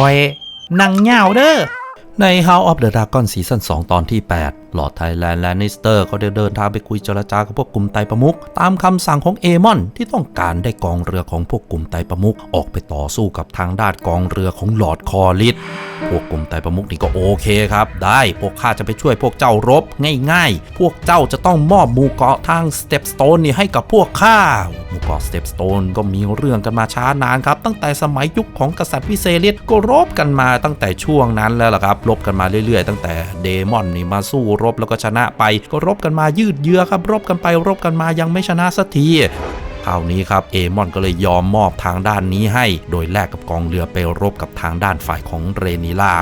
คอย นังเหงาเด้อใน House of the Dragon ซีซั่น2ตอนที่ 8 หลอดไทแลนด์แลนิสเตอร์ก็ได้เดินทางไปคุยเจรจากับพวกกลุ่มไตประมุขตามคำสั่งของเอมอนที่ต้องการได้กองเรือของพวกกลุ่มไตประมุขออกไปต่อสู้กับทางด้านกองเรือของหลอดคอริสพวกกลุ่มไตประมุขนี่ก็โอเคครับ ได้พวกข้าจะไปช่วยพวกเจ้ารบง่าย ๆ พวกเจ้าจะต้องมอบหมู่เกาะทางสเตปสโตนนี่ให้กับพวกข้า เกาะสเตปสโตนก็มีเรื่องกันมาช้านานครับ ตั้งแต่สมัยยุคของกษัตริย์วิเซริสก็รบกันมาตั้งแต่ช่วงนั้นแล้วล่ะครับรบกันมาเรื่อยๆ ตั้งแต่เดมอนนี่มาสู้รบแล้วก็ชนะไป ก็รบกันมายืดเยื้อครับรบกันไปรบกันมายังไม่ชนะสักทีคราวนี้ครับเอมอนก็เลยยอมมอบทางด้านนี้ให้ โดยแลกกับกองเรือไปรบกับทางด้านฝ่ายของเรนิล่า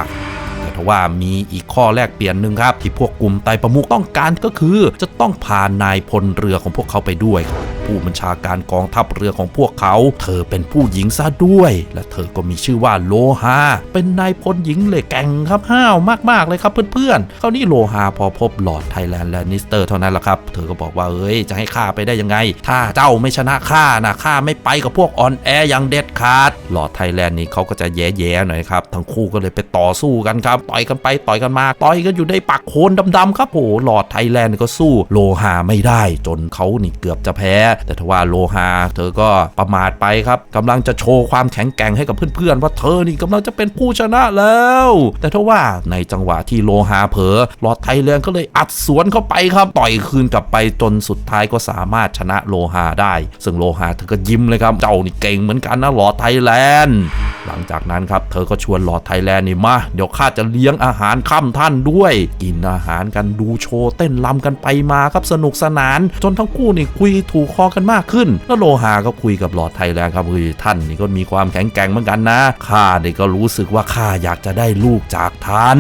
แต่ทว่ามีอีกข้อแลกเปลี่ยนหนึ่งครับ ที่พวกกลุ่มไตประมุขต้องการก็คือ จะต้องพานายพลเรือของพวกเขาไปด้วย ผู้บัญชาการกองทัพเรือของพวกเขา เธอเป็นผู้หญิงซะด้วย และเธอก็มีชื่อว่าโลฮา เป็นนายพลหญิงเหล็กแก่งครับห้าวมากๆเลยครับเพื่อนๆ คราวนี้โลฮาพอพบหลอดไทยแลนด์แลนนิสเตอร์เท่านั้นแหละครับ เธอก็บอกว่าเอ้ยจะให้ข้าไปได้ยังไง ถ้าเจ้าไม่ชนะข้านะข้าไม่ไปกับพวกออนแออย่างเด็ดขาด หลอดไทยแลนด์นี่เขาก็จะแย่ๆหน่อยครับ ทั้งคู่ก็เลยไปต่อสู้กันครับ ต่อยกันไปต่อยกันมา ต่อยกันอยู่ในปากโคนดำๆครับโอ้โหหลอดไทยแลนด์ก็สู้โลหาไม่ได้จนเขานี่เกือบจะแพ้แต่ทว่าโลหาเธอก็ประมาทไปครับกำลังจะโชว์ความแข็งแกร่งให้กับเพื่อนๆ ว่าเธอนี่กำลังจะเป็นผู้ชนะแล้ว แต่ทว่าในจังหวะที่โลหาเผลอหลอดไทยแลนด์ก็เลยอัดสวนเข้าไปครับต่อยคืนกลับไปจนสุดท้ายก็สามารถชนะโลหาได้ ซึ่งโลหาเธอก็ยิ้มเลยครับเจ้านี่เก่งเหมือนกันนะหลอดไทยแลนด์หลังจากนั้นครับเธอก็ชวนหลอดไทยแลนด์นี่มาเดี๋ยวข้าจะเลี้ยงอาหารค่ำท่านด้วย กินอาหารกันดูโชว์เต้นรำกันไปมาครับสนุกสนาน จนทั้งคู่นี่คุยถูกคอกันมากขึ้น แล้วโลหาก็คุยกับหลอดไทยแลนด์ครับคือท่านนี่ก็มีความแข็งแกร่งเหมือนกันนะข้านี่ก็รู้สึกว่าข้าอยากจะได้ลูกจากท่าน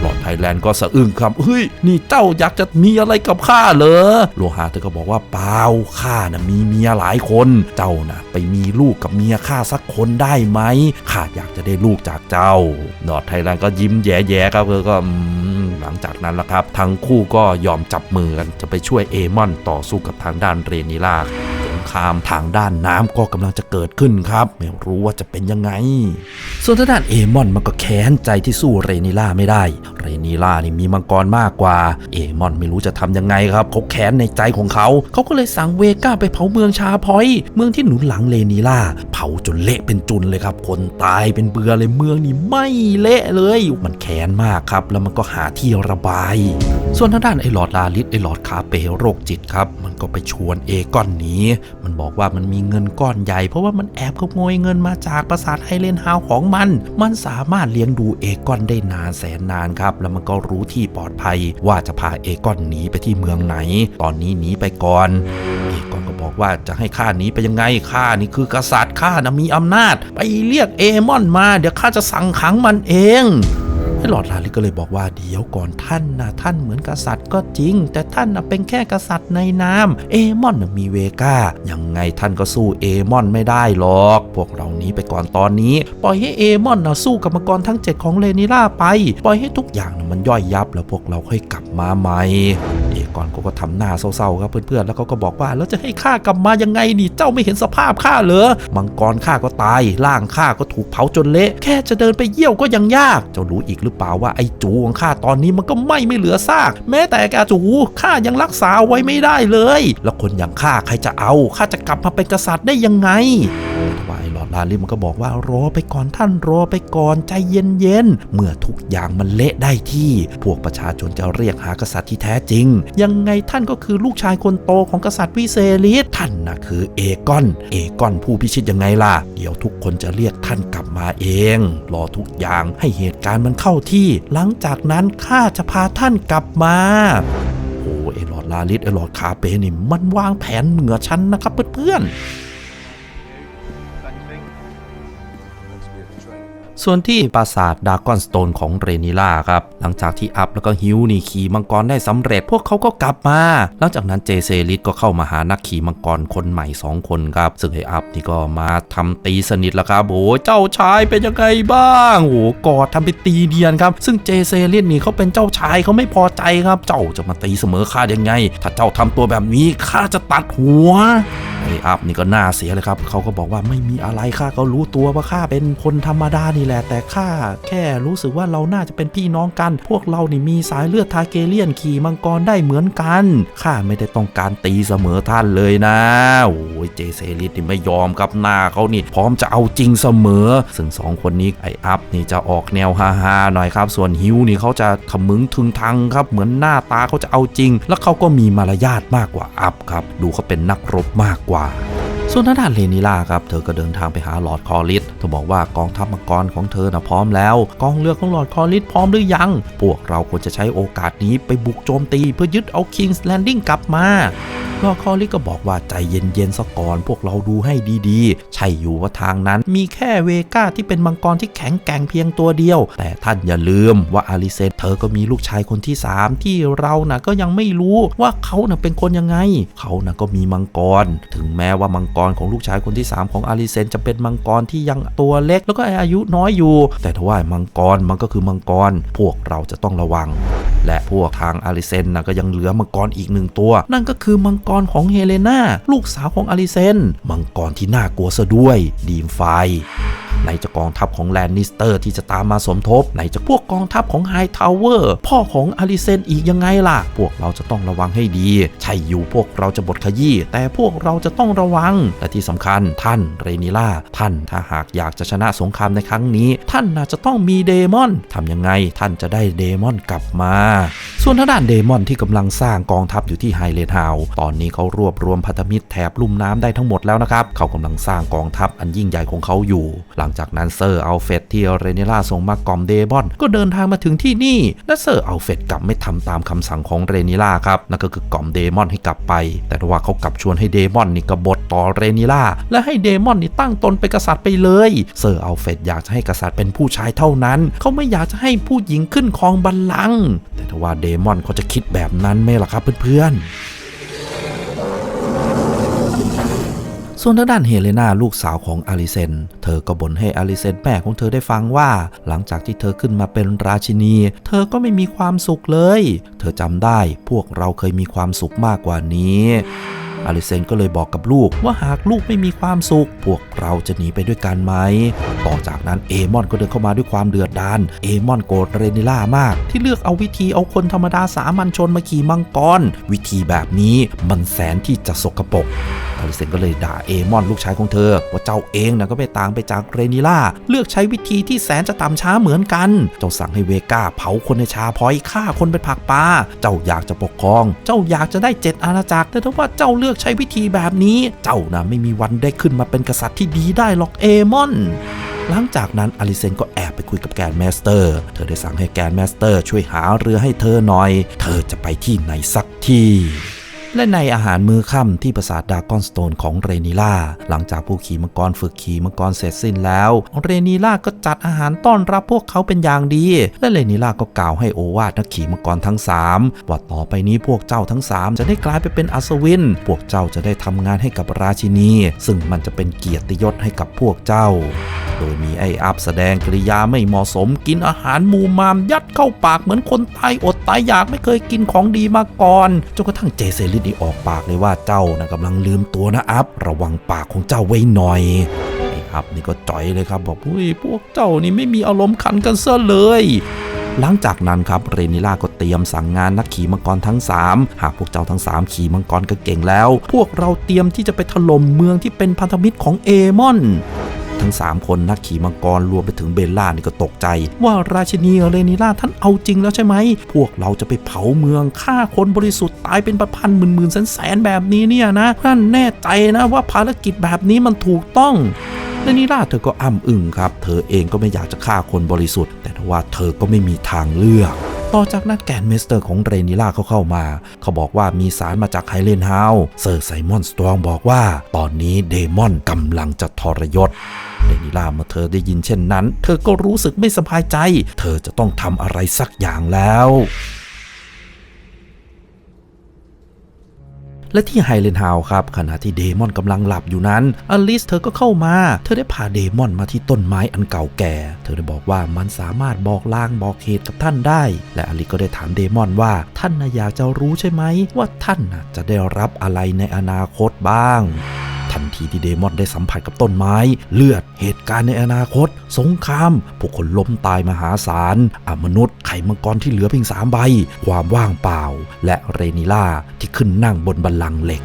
หลอดไทยแลนด์ก็สะอึ้งครับเฮ้ยนี่เจ้าอยากจะมีอะไรกับข้าเหรอโลหะเธอก็บอกว่าเปล่าข้านะมีเมียหลายคน เจ้านะไปมีลูกกับเมียข้าสักคนได้ไหมข้าอยากจะได้ลูกจากเจ้าหลอดไทยแลนด์ก็ยิ้มแย่ๆครับเธอก็หลังจากนั้นละครับ ทั้งคู่ก็ยอมจับมือกันจะไปช่วยเอมอนต่อสู้กับทางด้านเรนิล่า งครามทางด้านน้ำก็กำลังจะเกิดขึ้นครับ ไม่รู้ว่าจะเป็นยังไง ส่วนทางด้านเอมอนมันก็แค้นใจที่สู้เรนิล่าไม่ได้ เรนิล่านี่มีมังกรมากกว่า เอมอนไม่รู้จะทำยังไงครับเขาแค้นในใจของเขา เขาก็เลยสั่งเวก้าไปเผาเมืองชาพอย เมืองที่หนุนหลังเรนิล่า เผาจนเละเป็นจุนเลยครับ คนตายเป็นเบือเลยเมืองนี่ไม่เละเลย มันแค้นมากครับ แล้วมันก็หาที่ระบาย ส่วนทางด้านไอ้หลอดลาลิสไอ้หลอดคาเปโรคจิตครับ มันก็ไปชวนเอกอนหนีมันบอกว่ามันมีเงินก้อนใหญ่ เพราะว่ามันแอบขโมยเงินมาจากปราสาทไฮเลนฮาวของมัน มันสามารถเลี้ยงดูเอกอนได้นานแสนนานครับ แล้วมันก็รู้ที่ปลอดภัยว่าจะพาเอกอนหนีไปที่เมืองไหน ตอนนี้หนีไปก่อน เอกอนก็บอกว่าจะให้ข้าหนีไปยังไง ข้านี่คือกษัตริย์ข้านะมีอำนาจ ไปเรียกเอมอนมา เดี๋ยวข้าจะสั่งขังมันเอง ไอ้หลอดลาลิก็เลยบอกว่าเดี๋ยวก่อนท่านนะท่านเหมือนกษัตริย์ก็จริง แต่ท่านนะเป็นแค่กษัตริย์ในนามเอมอนมีเวก้ายังไงท่านก็สู้เอมอนไม่ได้หรอก พวกเรานี้ไปก่อนตอนนี้ ปล่อยให้เอมอนนะสู้กับมังกรทั้ง 7 ของเลนิล่าไป ปล่อยให้ทุกอย่างนะมันย่อยยับแล้วพวกเราค่อยกลับมาใหม่ เอกอนก็ก็ทำหน้าเศร้าๆครับเพื่อนๆแล้วเขาก็บอกว่าแล้วจะให้ข้ากลับมายังไงนี่เจ้าไม่เห็นสภาพข้าเหรอมังกรข้าก็ตายร่างข้าก็ถูกเผาจนเละ แค่จะเดินไปเยี่ยวก็ยังยากเจ้ารู้อีกหรือเปล่าว่าไอ้จูของข้าตอนนี้มันก็ไม่ไม่เหลือซาก แม้แต่กาจูข้ายังรักษาไว้ไม่ได้เลย แล้วคนอย่างข้าใครจะเอาข้าจะกลับมาเป็นกษัตริย์ได้ยังไง วายหลอดลาลิมันก็บอกว่ารอไปก่อนท่านรอไปก่อนใจเย็นๆ เมื่อทุกอย่างมันเละได้ที่ พวกประชาชนจะเรียกหากษัตริย์ที่แท้จริง ยังไงท่านก็คือลูกชายคนโตของกษัตริย์วิเซริสท่านนะคือเอกอน เอกอนผู้พิชิตยังไงล่ะ เดี๋ยวทุกคนจะเรียกท่านกลับมาเอง รอทุกอย่างให้เหตุการณ์มันเข้าที่ หลังจากนั้นข้าจะพาท่านกลับมาโอ้เอหลอดลาลิสเอหลอดคาเปนี่มันวางแผนเหนือชั้นนะครับเพื่อนๆ ส่วนที่ปราสาทดากอนสโตนของเรนิล่าครับ หลังจากที่อัพแล้วก็ฮิวนี่ขี่มังกรได้สำเร็จ พวกเขาก็กลับมา หลังจากนั้นเจเซลิสก็เข้ามาหานักขี่มังกรคนใหม่ 2 คนครับ ซึ่งไออัพนี่ก็มาทำตีสนิทแล้วครับโอ้เจ้าชายเป็นยังไงบ้างโอ้กอดทำเป็นตีเดียนครับ ซึ่งเจเซลิสนี่เขาเป็นเจ้าชายเขาไม่พอใจครับ เจ้าจะมาตีเสมอข้ายังไง ถ้าเจ้าทำตัวแบบนี้ข้าจะตัดหัวไออัพนี่ก็น่าเสียเลยครับเขาก็บอกว่าไม่มีอะไรข้าก็รู้ตัวว่าข้าเป็นคนธรรมดานี่แหละแต่ข้าแค่รู้สึกว่าเราน่าจะเป็นพี่น้องกัน พวกเรานี่มีสายเลือดทาเกเลียนขี่มังกรได้เหมือนกันข้าไม่ได้ต้องการตีเสมอท่านเลยนะโอ้ยเจเซริสนี่ไม่ยอมครับหน้าเขานี่พร้อมจะเอาจริงเสมอ ซึ่งสองคนนี้ไออัพนี่จะออกแนวฮาๆหน่อยครับ ส่วนฮิวนี่เขาจะขมึงทึงทังครับเหมือนหน้าตาเขาจะเอาจริง แล้วเขาก็มีมารยาทมากกว่าอัพครับ ดูเขาเป็นนักรบมากกว่า ส่วนทางด้านเลนิล่าครับ เธอก็เดินทางไปหาลอร์ดคอริสเธอบอกว่ากองทัพมังกรของเธอนะพร้อมแล้ว กองเรือของลอร์ดคอริสพร้อมหรือยัง พวกเราควรจะใช้โอกาสนี้ไปบุกโจมตีเพื่อยึดเอาคิงส์แลนดิ้งกลับมาลอร์ดคอริสก็บอกว่าใจเย็นๆซะก่อนพวกเราดูให้ดีๆ ใช่อยู่ว่าทางนั้นมีแค่เวก้าที่เป็นมังกรที่แข็งแกร่งเพียงตัวเดียว แต่ท่านอย่าลืมว่าอาริเซนเธอก็มีลูกชายคนที่ 3 ที่เรานะก็ยังไม่รู้ว่าเขานะเป็นคนยังไง เขานะก็มีมังกร ถึงแม้ว่ามังกรของลูกชายคนที่ 3 ของอาริเซนจะเป็นมังกรที่ยังตัวเล็ก แล้วก็อายุน้อยอยู่ แต่ทว่ามังกรมันก็คือมังกร พวกเราจะต้องระวัง และพวกทางอาริเซนนะก็ยังเหลือมังกรอีกหนึ่งตัว นั่นก็คือมังกรของเฮเลนาลูกสาวของอาริเซนมังกรที่น่ากลัวซะด้วยดีมไฟ ในจะกองทัพของแลนนิสเตอร์ที่จะตามมาสมทบในจะพวกกองทัพของไฮทาวเวอร์พ่อของอาริเซนอีกยังไงล่ะ พวกเราจะต้องระวังให้ดี ใช่อยู่พวกเราจะบทขยี้แต่พวกเราจะต้องระวัง และที่สำคัญท่านเรนิล่าท่านถ้าหากอยากจะชนะสงครามในครั้งนี้ ท่านน่าจะต้องมีเดมอนทำยังไงท่านจะได้เดมอนกลับมา ส่วนทางด้านเดมอนที่กำลังสร้างกองทัพอยู่ที่ไฮเลนฮาวตอนนี้เขารวบรวมพันธมิตรแถบลุ่มน้ำได้ทั้งหมดแล้วนะครับเขากำลังสร้างกองทัพอันยิ่งใหญ่ของเขาอยู่ หลังจากนั้นเซอร์อัลเฟดที่เรเนล่าส่งมากล่อมเดมอน ก็เดินทางมาถึงที่นี่ และเซอร์อัลเฟดกลับไม่ทำตามคำสั่งของเรเนล่าครับนั่นก็คือกล่อมเดมอนให้กลับไป แต่ว่าเขากลับชวนให้เดมอนนี่กบฏต่อเรเนล่าและให้เดมอนนี่ตั้งตนเป็นกษัตริย์ไปเลยเซอร์อัลเฟดอยากจะให้กษัตริย์เป็นผู้ชายเท่านั้น เขาไม่อยากจะให้ผู้หญิงขึ้นครองบัลลังก์แต่ทว่าเดมอนเขาจะคิดแบบนั้นไหมล่ะครับเพื่อนๆ ส่วนทางด้านเฮเลนาลูกสาวของอาริเซน เธอก็บ่นให้อาริเซนแม่ของเธอได้ฟังว่า หลังจากที่เธอขึ้นมาเป็นราชินี เธอก็ไม่มีความสุขเลย เธอจำได้พวกเราเคยมีความสุขมากกว่านี้ อาริเซนก็เลยบอกกับลูกว่าหากลูกไม่มีความสุข พวกเราจะหนีไปด้วยกันไหม ต่อจากนั้นเอมอนก็เดินเข้ามาด้วยความเดือดดาล เอมอนโกรธเรนิล่ามาก ที่เลือกเอาวิธีเอาคนธรรมดาสามัญชนมาขี่มังกร วิธีแบบนี้มันแสนที่จะสกปรกอาริเซนก็เลยด่าเอมอนลูกชายของเธอ ว่าเจ้าเองนะก็ไม่ต่างไปจากเรนิล่า เลือกใช้วิธีที่แสนจะต่ำช้าเหมือนกัน เจ้าสั่งให้เวก้าเผาคนในชาพอยฆ่าคนเป็นผักปลาเจ้าอยากจะปกครอง เจ้าอยากจะได้เจ็ดอาณาจักรแต่ถ้าว่าเจ้าเลือกใช้วิธีแบบนี้ เจ้านะไม่มีวันได้ขึ้นมาเป็นกษัตริย์ที่ดีได้หรอกเอมอนหลังจากนั้นอลิเซนก็แอบไปคุยกับแกนแมสเตอร์ เธอได้สั่งให้แกนแมสเตอร์ ช่วยหาเรือให้เธอหน่อย เธอจะไปที่ไหนสักที่ และในอาหารมื้อค่ำที่ปราสาทดากอนสโตนของเรนิล่า หลังจากผู้ขี่มังกรฝึกขี่มังกรเสร็จสิ้นแล้ว เรนิล่าก็จัดอาหารต้อนรับพวกเขาเป็นอย่างดี และเรนิล่าก็กล่าวให้โอวาทนักขี่มังกรทั้ง 3 ว่าต่อไปนี้พวกเจ้าทั้ง 3 จะได้กลายไปเป็นอัศวิน พวกเจ้าจะได้ทำงานให้กับราชินี ซึ่งมันจะเป็นเกียรติยศให้กับพวกเจ้า โดยมีไอ้อัพแสดงกริยาไม่เหมาะสมกินอาหารมูมามยัดเข้าปากเหมือนคนตายอดตายอยากไม่เคยกินของดีมาก่อนจนกระทั่งเจเซลิดนี่ออกปากเลยว่าเจ้านะกำลังลืมตัวนะอัพระวังปากของเจ้าไว้หน่อยไอ้อัพนี่ก็จ่อยเลยครับบอกอุ้ยพวกเจ้านี่ไม่มีอารมณ์ขันกันเสียเลยหลังจากนั้นครับเรนิล่าก็เตรียมสั่งงานนักขี่มังกรทั้ง 3 หากพวกเจ้าทั้ง 3 ขี่มังกรก็เก่งแล้ว พวกเราเตรียมที่จะไปถล่มเมืองที่เป็นพันธมิตรของเอมอน ทั้ง 3 คนนักขี่มังกรรวมไปถึงเบลล่านี่ก็ตกใจ ว่าราชินีเรนิล่าท่านเอาจริงแล้วใช่ไหม พวกเราจะไปเผาเมืองฆ่าคนบริสุทธิ์ตายเป็นประพันหมื่นหมื่นแสนแสนๆแบบนี้เนี่ยนะท่านแน่ใจนะว่าภารกิจแบบนี้มันถูกต้องและนิราเธอก็อ้ำอึ้งครับ เธอเองก็ไม่อยากจะฆ่าคนบริสุทธิ์ แต่ว่าเธอก็ไม่มีทางเลือกต่อจากนั้นแกนเมสเตอร์ของเรนิล่าเขาเข้ามา เขาบอกว่ามีสารมาจากไฮเลนเฮาส์เซอร์ไซมอนสตรองบอกว่า ตอนนี้เดมอนกำลังจะทรยศ เรนิล่าเมื่อเธอได้ยินเช่นนั้น เธอก็รู้สึกไม่สบายใจ เธอจะต้องทำอะไรสักอย่างแล้วและที่ไฮเลนฮาวครับขณะที่เดมอนกำลังหลับอยู่นั้นอลิสเธอก็เข้ามา เธอได้พาเดมอนมาที่ต้นไม้อันเก่าแก่ เธอได้บอกว่ามันสามารถบอกลางบอกเหตุกับท่านได้ และอลิสก็ได้ถามเดมอนว่าท่านอยากจะรู้ใช่ไหม ว่าท่านจะได้รับอะไรในอนาคตบ้าง ทันทีที่เดมอนได้สัมผัสกับต้นไม้ เลือด เหตุการณ์ในอนาคต สงคราม ผู้คนล้มตายมหาศาลอมนุษย์ ไข่มังกรที่เหลือเพียงสามใบ ความว่างเปล่า และเรนิล่าที่ขึ้นนั่งบนบัลลังก์เหล็ก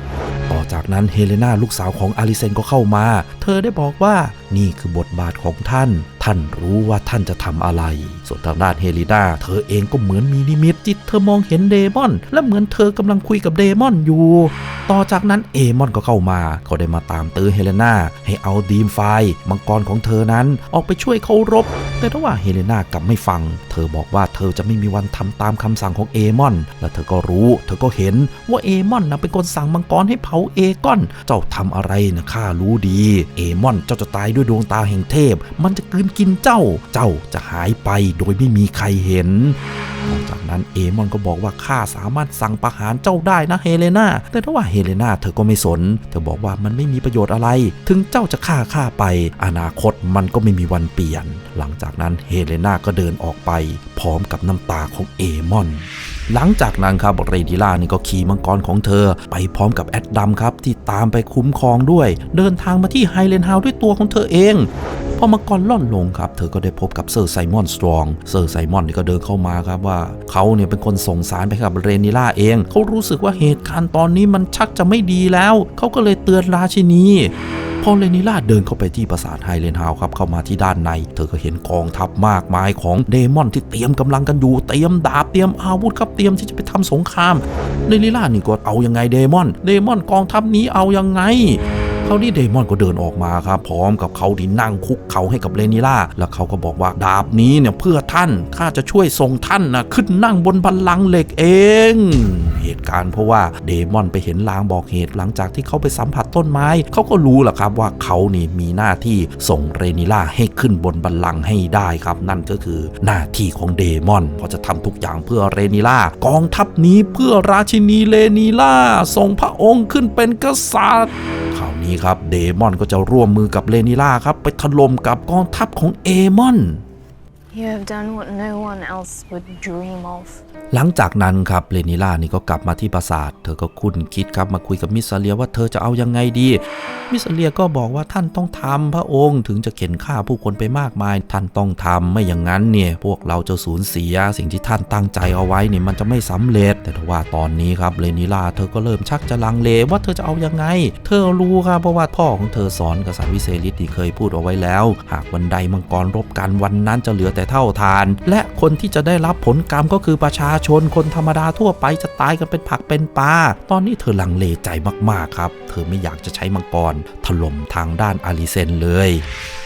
ต่อจากนั้นเฮเลนาลูกสาวของอาริเซนก็เข้ามา เธอได้บอกว่านี่คือบทบาทของท่านท่านรู้ว่าท่านจะทำอะไร ส่วนทางด้านเฮลินาเธอเองก็เหมือนมีนิมิตจิตเธอมองเห็นเดมอน และเหมือนเธอกำลังคุยกับเดมอนอยู่ ต่อจากนั้นเอมอนก็เข้ามาเขาได้มาตามตื้อเฮเลนาให้เอาดีมไฟมังกรของเธอนั้นออกไปช่วยเขารบ แต่ถ้าว่าเฮเลนากลับไม่ฟัง เธอบอกว่าเธอจะไม่มีวันทำตามคำสั่งของเอมอน และเธอก็รู้ เธอก็เห็นว่าเอมอนนะเป็นคนสั่งมังกรให้เผาเอกอน เจ้าทำอะไรนะข้ารู้ดี เอมอนเจ้าจะตายด้วยดวงตาแห่งเทพ มันจะกลืนกินเจ้า เจ้าจะหายไปโดยไม่มีใครเห็นนอกจากนั้นเอมอนก็บอกว่าข้าสามารถสั่งประหารเจ้าได้นะเฮเลนาแต่ถ้าว่าเฮเลนาเธอก็ไม่สน เธอบอกว่ามันไม่มีประโยชน์อะไร ถึงเจ้าจะฆ่าข้าไป อนาคตมันก็ไม่มีวันเปลี่ยน หลังจากนั้นเฮเลนาก็เดินออกไป พร้อมกับน้ำตาของเอมอน หลังจากนั้นครับเรดิล่านี่ก็ขี่มังกรของเธอ ไปพร้อมกับแอดดัมครับที่ตามไปคุ้มครองด้วย เดินทางมาที่ไฮเลนฮาวด้วยตัวของเธอเองพอมังกรล่อนลงครับ เธอก็ได้พบกับเซอร์ไซมอนสตรองเซอร์ไซมอนนี่ก็เดินเข้ามาครับว่า เขาเนี่ยเป็นคนส่งสารไปกับเรนิล่าเอง เขารู้สึกว่าเหตุการณ์ตอนนี้มันชักจะไม่ดีแล้ว เขาก็เลยเตือนราชินี พอเลนิล่าเดินเข้าไปที่ปราสาทไฮเลนฮาวครับเข้ามาที่ด้านใน เธอก็เห็นกองทัพมากมายของเดมอนที่เตรียมกำลังกันอยู่เตรียมดาบเตรียมอาวุธครับเตรียมที่จะไปทำสงครามเลนิล่านี่ก็เอายังไงเดมอน เดมอนกองทัพนี้เอายังไงาวนี้เดมอนก็เดินออกมาครับ พร้อมกับเขาที่นั่งคุกเข่าให้กับเรนิล่า แล้วเขาก็บอกว่าดาบนี้เนี่ยเพื่อท่านข้าจะช่วยส่งท่านนะขึ้นนั่งบนบัลลังก์เหล็กเอง เหตุการณ์เพราะว่าเดมอนไปเห็นลางบอกเหตุหลังจากที่เขาไปสัมผัสต้นไม้ เขาก็รู้แหละครับว่าเขานี่มีหน้าที่ส่งเรนิล่าให้ขึ้นบนบัลลังก์ให้ได้ครับ นั่นก็คือหน้าที่ของเดมอนเขาจะทำทุกอย่างเพื่อเรนิล่ากองทัพนี้เพื่อราชินีเรนิล่าส่งพระองค์ขึ้นเป็นกษัตริย์ ราวนี้ครับเดมอนก็จะร่วมมือกับเลนิล่าครับไปถล่มกับกองทัพของเอมอน You have done what no one else would dream of. หลังจากนั้นครับเลนิล่านี่ก็กลับมาที่ปราสาท เธอก็คุ้นคิดครับมาคุยกับมิสซาเลียว่าเธอจะเอายังไงดี มิสซาเลียก็บอกว่าท่านต้องทำพระองค์ถึงจะเข็นฆ่าผู้คนไปมากมาย ท่านต้องทำไม่อย่างนั้นเนี่ยพวกเราจะสูญเสีย สิ่งที่ท่านตั้งใจเอาไว้เนี่ยมันจะไม่สำเร็จ แต่ถ้าว่าตอนนี้ครับเลนิล่าเธอก็เริ่มชักจะลังเลว่าเธอจะเอายังไง เธอรู้ครับเพราะว่าพ่อของเธอสอนกษัตริย์วิเศษที่เคยพูดเอาไว้แล้ว หากวันใดมังกรรบกันวันนั้นจะเหลือแต่เท่าทาน และคนที่จะได้รับผลกรรมก็คือประชาชนคนธรรมดาทั่วไปจะตายกันเป็นผักเป็นปลาตอนนี้เธอลังเลใจมากๆครับ เธอไม่อยากจะใช้มังกรถล่มทางด้านอาริเซนเลย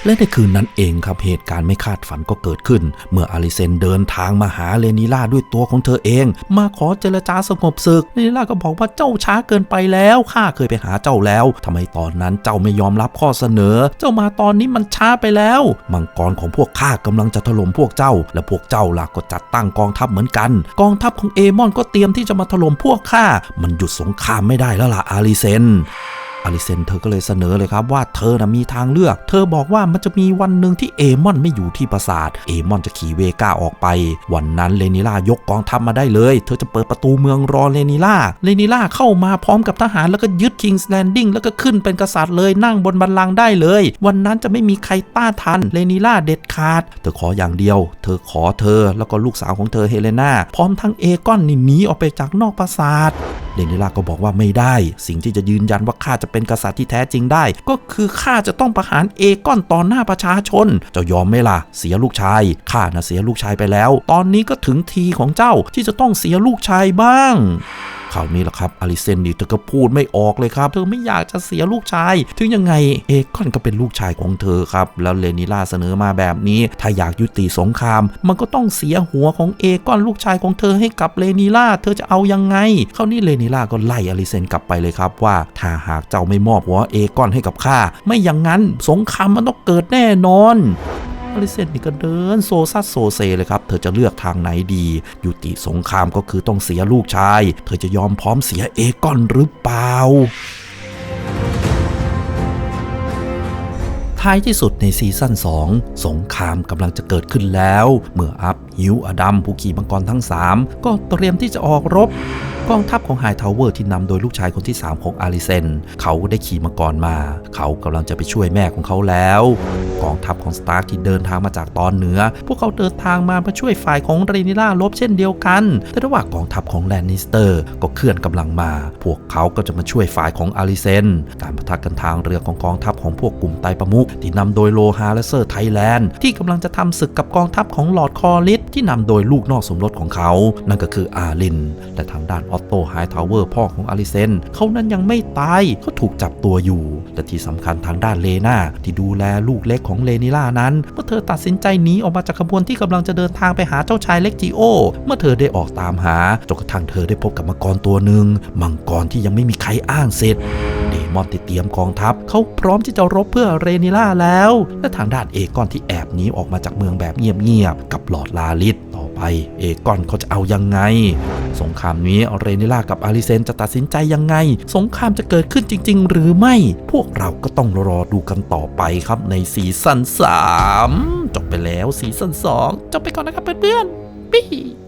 และในคืนนั้นเองครับเหตุการณ์ไม่คาดฝันก็เกิดขึ้น เมื่ออาริเซนเดินทางมาหาเลนิล่าด้วยตัวของเธอเอง มาขอเจรจาสงบศึกเลนิล่าก็บอกว่าเจ้าช้าเกินไปแล้วข้าเคยไปหาเจ้าแล้วทำไมตอนนั้นเจ้าไม่ยอมรับข้อเสนอ เจ้ามาตอนนี้มันช้าไปแล้ว มังกรของพวกข้ากำลังจะถล่มพวกเจ้า และพวกเจ้าล่ะก็จัดตั้งกองทัพเหมือนกัน กองทัพของเอมอนก็เตรียมที่จะมาถล่มพวกข้ามันหยุดสงครามไม่ได้แล้วล่ะอาริเซน อลิเซนเธอก็เลยเสนอเลยครับว่าเธอนะมีทางเลือก เธอบอกว่ามันจะมีวันหนึ่งที่เอมอนไม่อยู่ที่ปราสาท เอมอนจะขี่เวก้าออกไป วันนั้นเลนิล่ายกกองทัพมาได้เลย เธอจะเปิดประตูเมืองรอเลนิล่า เลนิล่าเข้ามาพร้อมกับทหารแล้วก็ยึดคิงส์แลนดิ้งแล้วก็ขึ้นเป็นกษัตริย์เลยนั่งบนบัลลังก์ได้เลย วันนั้นจะไม่มีใครต้านทันเลนิล่าเด็ดขาด เธอขออย่างเดียว เธอขอเธอแล้วก็ลูกสาวของเธอเฮเลนาพร้อมทั้งเอกอนหนีออกไปจากนอกปราสาท เลนิล่าก็บอกว่าไม่ได้ สิ่งที่จะยืนยันว่าข้าจะเป็นกษัตริย์ที่แท้จริงได้ ก็คือข้าจะต้องประหารเอกอนต่อหน้าประชาชน เจ้ายอมไหมล่ะ เสียลูกชาย ข้านะเสียลูกชายไปแล้ว ตอนนี้ก็ถึงทีของเจ้าที่จะต้องเสียลูกชายบ้าง คราวนี้แหละครับอลิเซนนี่เธอก็พูดไม่ออกเลยครับ เธอไม่อยากจะเสียลูกชาย ถึงยังไงเอกอนก็เป็นลูกชายของเธอครับ แล้วเลนิล่าเสนอมาแบบนี้ ถ้าอยากยุติสงคราม มันก็ต้องเสียหัวของเอกอนลูกชายของเธอให้กับเลนิล่า เธอจะเอายังไง คราวนี้เลนิล่าก็ไล่อลิเซนกลับไปเลยครับว่าถ้าหากเจ้าไม่มอบหัวเอกอนให้กับข้าไม่อย่างนั้นสงครามมันต้องเกิดแน่นอน อลิเซนนี่ก็เดินโซซัดโซเซเลยครับ เธอจะเลือกทางไหนดี ยุติสงครามก็คือต้องเสียลูกชาย เธอจะยอมพร้อมเสียเอกอนหรือเปล่าท้ายที่สุดในซีซั่น2 สงครามกำลังจะเกิดขึ้นแล้ว เมื่ออัพ ฮิวอดัมผู้ขี่มังกรทั้ง 3 ก็เตรียมที่จะออกรบกองทัพของไฮทาวเวอร์ที่นำโดยลูกชายคนที่ 3 ของอาริเซน เขาก็ได้ขี่มังกรมา เขากำลังจะไปช่วยแม่ของเขาแล้ว กองทัพของสตาร์กที่เดินทางมาจากตอนเหนือ พวกเขาเดินทางมาเพื่อช่วยฝ่ายของเรนิล่าลบเช่นเดียวกัน แต่ระหว่างกองทัพของแลนนิสเตอร์ก็เคลื่อนกำลังมา พวกเขาก็จะมาช่วยฝ่ายของอาริเซน การปะทะกันทางเรือของกองทัพของพวกกลุ่มไตประมุขที่นำโดยโลฮาและเซอร์ไทแลนด์ที่กำลังจะทำศึกกับกองทัพของลอร์ดคอริ ที่นำโดยลูกนอกสมรสของเขา นั่นก็คืออาลินและทางด้านออตโตไฮทาวเวอร์พ่อของอาริเซนเขานั้นยังไม่ตายเขาถูกจับตัวอยู่และที่สำคัญทางด้านเลนาที่ดูแลลูกเล็กของเลนิล่านั้น เมื่อเธอตัดสินใจหนีออกมาจากขบวนที่กำลังจะเดินทางไปหาเจ้าชายเล็กจีโอ เมื่อเธอได้ออกตามหาจนกระทั่งเธอได้พบกับมังกรตัวหนึ่งมังกรที่ยังไม่มีใครอ้างเสร็จ มอนที่เตรียมกองทัพเขาพร้อมที่จะรบเพื่อเรนิล่าแล้ว และทางด้านเอกอนที่แอบหนีออกมาจากเมืองแบบเงียบๆกับหลอดลาลิสต่อไป เอกอนเขาจะเอายังไง สงครามนี้เรนิล่ากับอาริเซนจะตัดสินใจยังไง สงครามจะเกิดขึ้นจริง ๆ หรือไม่ พวกเราก็ต้องรอดูกันต่อไปครับในซีซั่น3จบไปแล้วซีซั่น2จบไปก่อนนะครับเพื่อนๆปี้